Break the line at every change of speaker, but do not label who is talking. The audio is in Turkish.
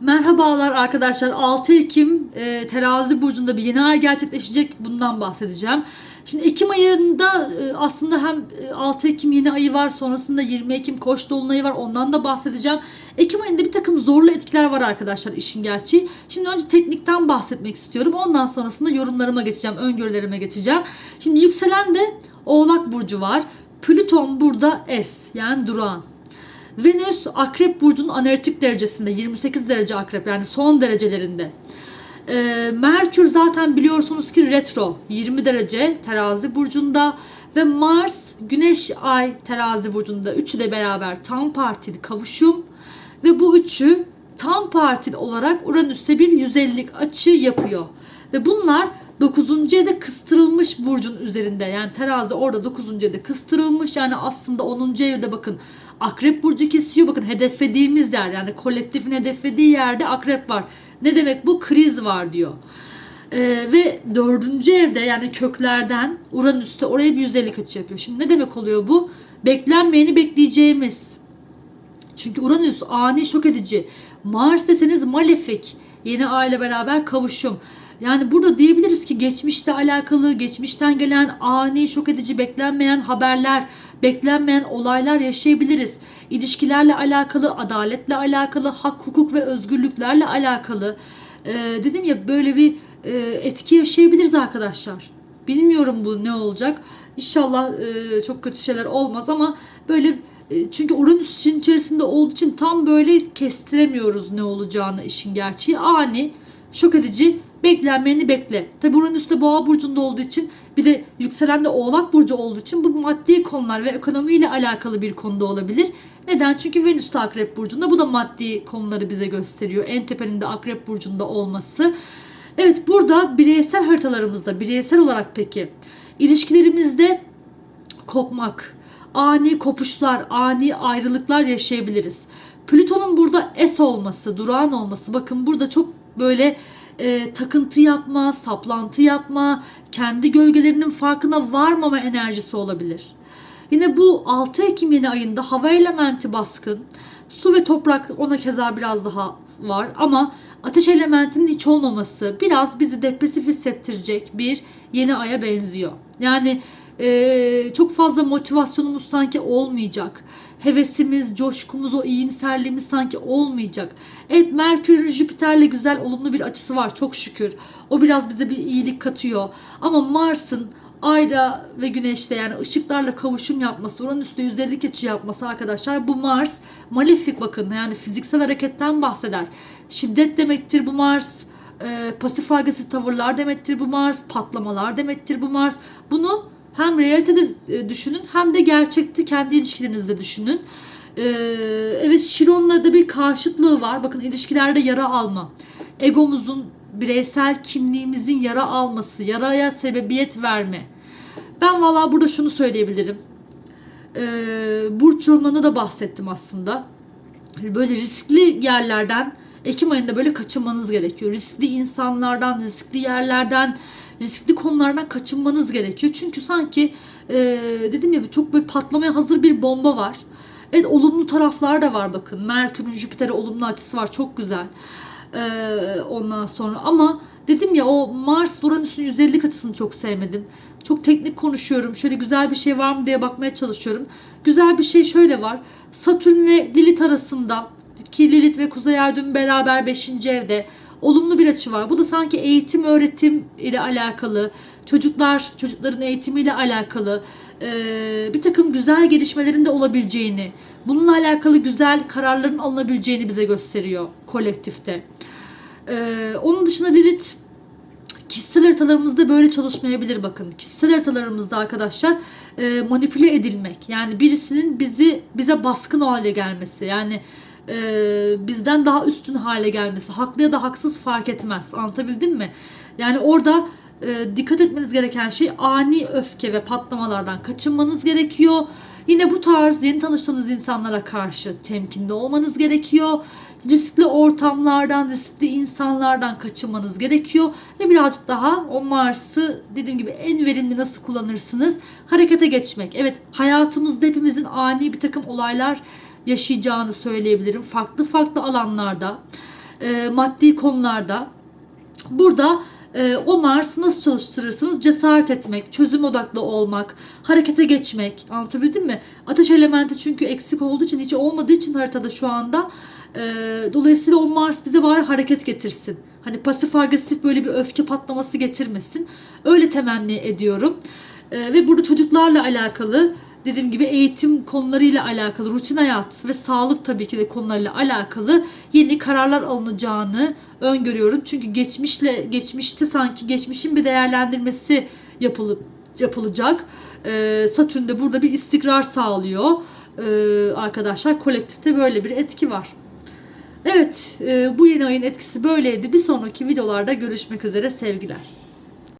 Merhabalar arkadaşlar. 6 Ekim e, Terazi burcunda bir yeni ay gerçekleşecek. Bundan bahsedeceğim. Şimdi Ekim ayında e, aslında hem e, 6 Ekim yeni ayı var, sonrasında 20 Ekim Koç dolunayı var. Ondan da bahsedeceğim. Ekim ayında bir takım zorlu etkiler var arkadaşlar işin gerçeği. Şimdi önce teknikten bahsetmek istiyorum. Ondan sonrasında yorumlarıma geçeceğim, öngörülerime geçeceğim. Şimdi yükselen de Oğlak burcu var. Plüton burada S yani durağan. Venüs Akrep Burcu'nun analitik derecesinde 28 derece Akrep yani son derecelerinde. Ee, Merkür zaten biliyorsunuz ki retro 20 derece terazi burcunda ve Mars Güneş Ay terazi burcunda üçü de beraber tam partili kavuşum ve bu üçü tam partili olarak Uranüs'e bir 150'lik açı yapıyor. Ve bunlar 9. evde kıstırılmış burcun üzerinde. Yani terazi orada 9. evde kıstırılmış. Yani aslında 10. evde bakın akrep burcu kesiyor. Bakın hedeflediğimiz yer yani kolektifin hedeflediği yerde akrep var. Ne demek bu? Kriz var diyor. Ee, ve dördüncü evde yani köklerden Uranüs'te oraya bir 150 açı yapıyor. Şimdi ne demek oluyor bu? Beklenmeyeni bekleyeceğimiz. Çünkü Uranüs ani şok edici. Mars deseniz malefik. Yeni ay ile beraber kavuşum. Yani burada diyebiliriz ki geçmişte alakalı, geçmişten gelen ani şok edici beklenmeyen haberler, beklenmeyen olaylar yaşayabiliriz. İlişkilerle alakalı, adaletle alakalı, hak, hukuk ve özgürlüklerle alakalı. Ee, dedim ya böyle bir e, etki yaşayabiliriz arkadaşlar. Bilmiyorum bu ne olacak. İnşallah e, çok kötü şeyler olmaz ama böyle e, çünkü Uranüs işin içerisinde olduğu için tam böyle kestiremiyoruz ne olacağını işin gerçeği. Ani, şok edici, beklenmeyeni bekle. Tabi Uranüs de boğa burcunda olduğu için bir de yükselen de oğlak burcu olduğu için bu maddi konular ve ekonomiyle alakalı bir konuda olabilir. Neden? Çünkü Venüs de akrep burcunda. Bu da maddi konuları bize gösteriyor. En tepenin de akrep burcunda olması. Evet burada bireysel haritalarımızda, bireysel olarak peki ilişkilerimizde kopmak, ani kopuşlar, ani ayrılıklar yaşayabiliriz. Plüton'un burada es olması, durağan olması bakın burada çok böyle e, takıntı yapma, saplantı yapma, kendi gölgelerinin farkına varmama enerjisi olabilir. Yine bu 6 Ekim yeni ayında hava elementi baskın. Su ve toprak ona keza biraz daha var ama ateş elementinin hiç olmaması biraz bizi depresif hissettirecek bir yeni aya benziyor. Yani e, çok fazla motivasyonumuz sanki olmayacak. Hevesimiz, coşkumuz, o iyimserliğimiz sanki olmayacak. Evet Merkür'ün Jüpiter'le güzel olumlu bir açısı var çok şükür. O biraz bize bir iyilik katıyor. Ama Mars'ın Ayda ve Güneş'te yani ışıklarla kavuşum yapması, Uranüs'te 150 açı yapması arkadaşlar bu Mars malefik bakın yani fiziksel hareketten bahseder. Şiddet demektir bu Mars, e, pasif agresif tavırlar demektir bu Mars, patlamalar demektir bu Mars. Bunu hem realitede e, düşünün hem de gerçekte kendi ilişkilerinizde düşünün. Ee, evet Şiron'la da bir karşıtlığı var. Bakın ilişkilerde yara alma. Egomuzun, bireysel kimliğimizin yara alması, yaraya sebebiyet verme. Ben valla burada şunu söyleyebilirim. Ee, burç yorumlarında da bahsettim aslında. Böyle riskli yerlerden Ekim ayında böyle kaçınmanız gerekiyor. Riskli insanlardan, riskli yerlerden, riskli konulardan kaçınmanız gerekiyor. Çünkü sanki e, dedim ya çok böyle patlamaya hazır bir bomba var. Evet olumlu taraflar da var bakın. Merkür'ün Jüpiter'e olumlu açısı var. Çok güzel. E, ondan sonra ama dedim ya o Mars Uranüs'ün 150 açısını çok sevmedim. Çok teknik konuşuyorum. Şöyle güzel bir şey var mı diye bakmaya çalışıyorum. Güzel bir şey şöyle var. Satürn ve Lilith arasında ki Lilith ve Kuzey Ay beraber 5. evde olumlu bir açı var. Bu da sanki eğitim öğretim ile alakalı, çocuklar çocukların eğitimiyle alakalı e, bir takım güzel gelişmelerin de olabileceğini, bununla alakalı güzel kararların alınabileceğini bize gösteriyor kolektifte. E, onun dışında Lilith kişisel haritalarımızda böyle çalışmayabilir bakın. Kişisel haritalarımızda arkadaşlar e, manipüle edilmek. Yani birisinin bizi bize baskın hale gelmesi. Yani e, bizden daha üstün hale gelmesi. Haklı ya da haksız fark etmez. Anlatabildim mi? Yani orada e, dikkat etmeniz gereken şey ani öfke ve patlamalardan kaçınmanız gerekiyor. Yine bu tarz yeni tanıştığınız insanlara karşı temkinli olmanız gerekiyor. Riskli ortamlardan, riskli insanlardan kaçınmanız gerekiyor. Ve birazcık daha o Mars'ı dediğim gibi en verimli nasıl kullanırsınız? Harekete geçmek. Evet hayatımızda hepimizin ani bir takım olaylar yaşayacağını söyleyebilirim. Farklı farklı alanlarda. e, maddi konularda. Burada e, o Mars nasıl çalıştırırsınız? Cesaret etmek, çözüm odaklı olmak, harekete geçmek. Anlatabildim mi? Ateş elementi çünkü eksik olduğu için, hiç olmadığı için haritada şu anda. E, dolayısıyla o Mars bize bari hareket getirsin. Hani pasif agresif böyle bir öfke patlaması getirmesin. Öyle temenni ediyorum. E, ve burada çocuklarla alakalı dediğim gibi eğitim konularıyla alakalı, rutin hayat ve sağlık tabii ki de konularıyla alakalı yeni kararlar alınacağını öngörüyorum. Çünkü geçmişle geçmişte sanki geçmişin bir değerlendirmesi yapılıp yapılacak. Ee, Satürn de burada bir istikrar sağlıyor. Ee, arkadaşlar kolektifte böyle bir etki var. Evet, e, bu yeni ayın etkisi böyleydi. Bir sonraki videolarda görüşmek üzere sevgiler.